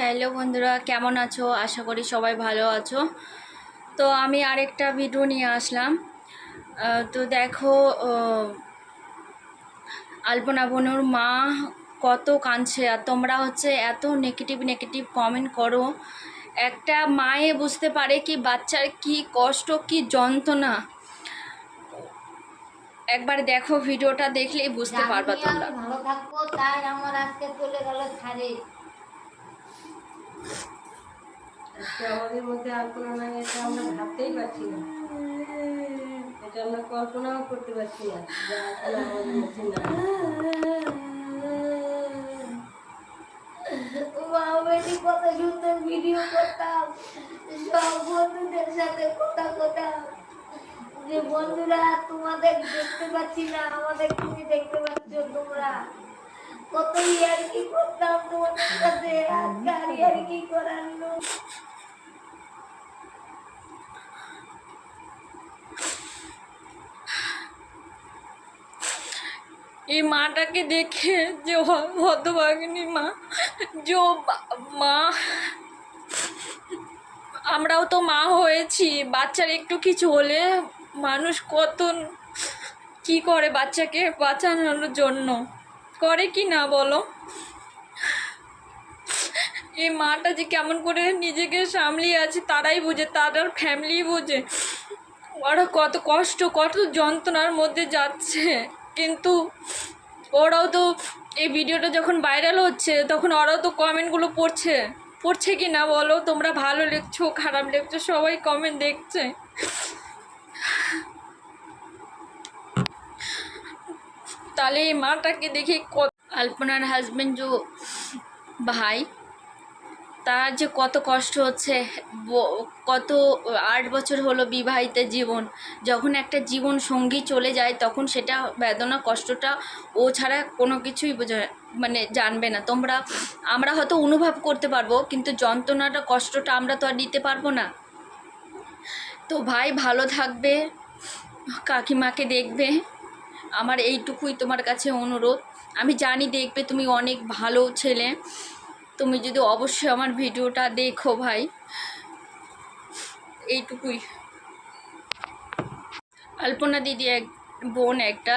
Hello বন্ধুরা কেমন আছো? আশা করি সবাই ভালো আছো। তো আমি আরেকটা ভিডিও নিয়ে আসলাম। তো দেখো আলপনা বনুর মা কত কাঁদছে। আর তোমরা হচ্ছে এত নেগেটিভ নেগেটিভ কমেন্ট করো। একটা মায়ে বুঝতে পারে কি বাচ্চার কি কষ্ট কি যন্ত্রণা। একবার দেখো ভিডিওটা দেখলেই বুঝতে পারবা তোমরা। ভালো থাকব তাই আমার আজকে চলে গেল ছাড়ে আমাদের মধ্যে আলপনা নাই, এটা আমরা ভাবতেই পারছি না। এটা আমরা কল্পনাও করতে পারছি না কত ভিডিও করতাম, সব বন্ধুদের সাথে কথা কথা যে বন্ধুরা, তোমাদের দেখতে পাচ্ছি আমাদের তুমি দেখতে পাচ্ছ তোমরা। কত কি করতাম, তোমাদের এই মাটাকে দেখে যে হতভাগিনী মা, যে মা, আমরাও তো মা হয়েছি, বাচ্চার একটু কিছু হলে মানুষ কত কি করে বাচ্চাকে বাঁচানোর জন্য? করে কি না বলো? এই মাটা যে কেমন করে নিজেকে সামলিয়ে আছে তারাই বোঝে তারার ফ্যামিলি বোঝে। ওরা কত কষ্ট, কত যন্ত্রণার মধ্যে যাচ্ছে। কিন্তু ওরাও তো এই ভিডিওটা যখন ভাইরাল হচ্ছে, তখন ওরাও তো কমেন্টগুলো পড়ছে। পড়ছে কি না বলো? তোমরা ভালো লিখছো খারাপ লিখছো সবাই কমেন্ট দেখছে। তাহলে এই মাটাকে দেখে কত আলপনার হাজবেন্ড যে ভাই তার যে কত কষ্ট হচ্ছে কত আট বছর হলো বিবাহিত জীবন, যখন একটা জীবন সঙ্গী চলে যায়, তখন সেটা বেদনা, কষ্টটা ও ছাড়া কোনো কিছুই বোঝা মানে জানবে না। তোমরা, আমরা হয়তো অনুভব করতে পারব, কিন্তু যন্ত্রণাটা, কষ্টটা আমরা তো আর নিতে পারব না। তো ভাই ভালো থাকবে, কাকিমাকে দেখবে। আমার এইটুকুই তোমার কাছে অনুরোধ। আমি জানি দেখবে তুমি অনেক ভালো ছেলে। তুমি যদি অবশ্যই আমার ভিডিওটা দেখো ভাই। এইটুকুই। আলপনা দিদি এক বোন একটা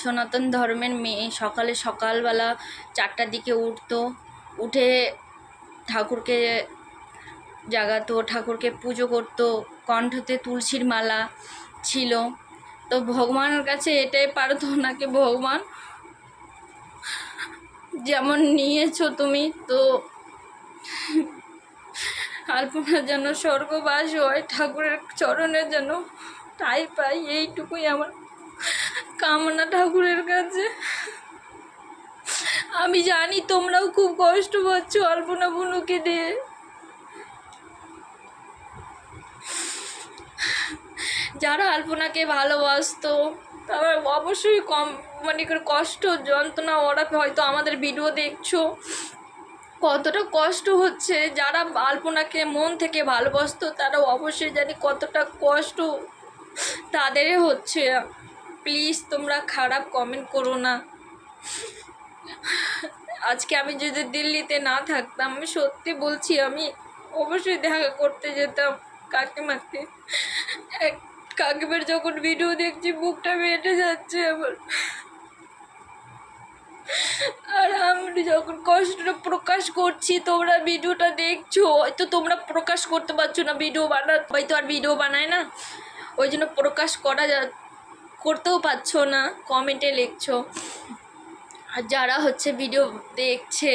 সনাতন ধর্মের মেয়ে। সকালে সকালবেলা চারটার দিকে উঠতো, উঠে ঠাকুরকে জাগাতো, ঠাকুরকে পুজো করতো। কণ্ঠতে তুলসীর মালা ছিল। তো ভগবানের কাছে এটাই প্রার্থনা কি ভগবান যেমন নিয়েছো তুমি, তো আলপনার যেন স্বর্গবাস হয়, ঠাকুরের চরণের যেন ঠাই পাই, এইটুকুই আমার কামনা ঠাকুরের কাছে। আমি জানি তোমরাও খুব কষ্ট পাচ্ছ আলপনা বুনুকে দিয়ে। যারা আলপনাকে ভালোবাসতো তারা অবশ্যই কম মানে করে কষ্ট, যন্ত্রণা, ওরা হয়তো আমাদের ভিডিও দেখছ। কতটা কষ্ট হচ্ছে, যারা আলপনাকে মন থেকে ভালোবাসতো, তারা অবশ্যই জানি কতটা কষ্ট তাদের হচ্ছে। প্লিজ তোমরা খারাপ কমেন্ট করো না। আজকে আমি যদি দিল্লিতে না থাকতাম, আমি সত্যি বলছি, আমি অবশ্যই দেখা করতে যেতাম কাকিমাকে। কাকিমার যখন ভিডিও দেখছি বুকটা বেটে যাচ্ছে আমার। আর আমি যখন কষ্টটা প্রকাশ করছি, তোমরা ভিডিওটা দেখছ, হয়তো তোমরা প্রকাশ করতে পারছ না ভিডিও বানা হয়তো আর ভিডিও বানায় না। ওই জন্য প্রকাশ করা যা করতেও পারছ না কমেন্টে লিখছো। আর যারা হচ্ছে ভিডিও দেখছে,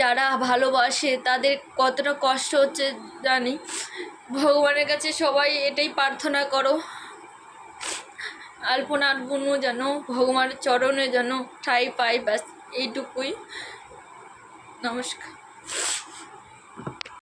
যারা ভালোবাসে, তাদের কতটা কষ্ট হচ্ছে জানি। ভগবানের কাছে সবাই এটাই প্রার্থনা করো। আলপনার বুনু যেন ভগবানের চরণে যেন ঠাই পাই ব্যাস এইটুকুই। নমস্কার।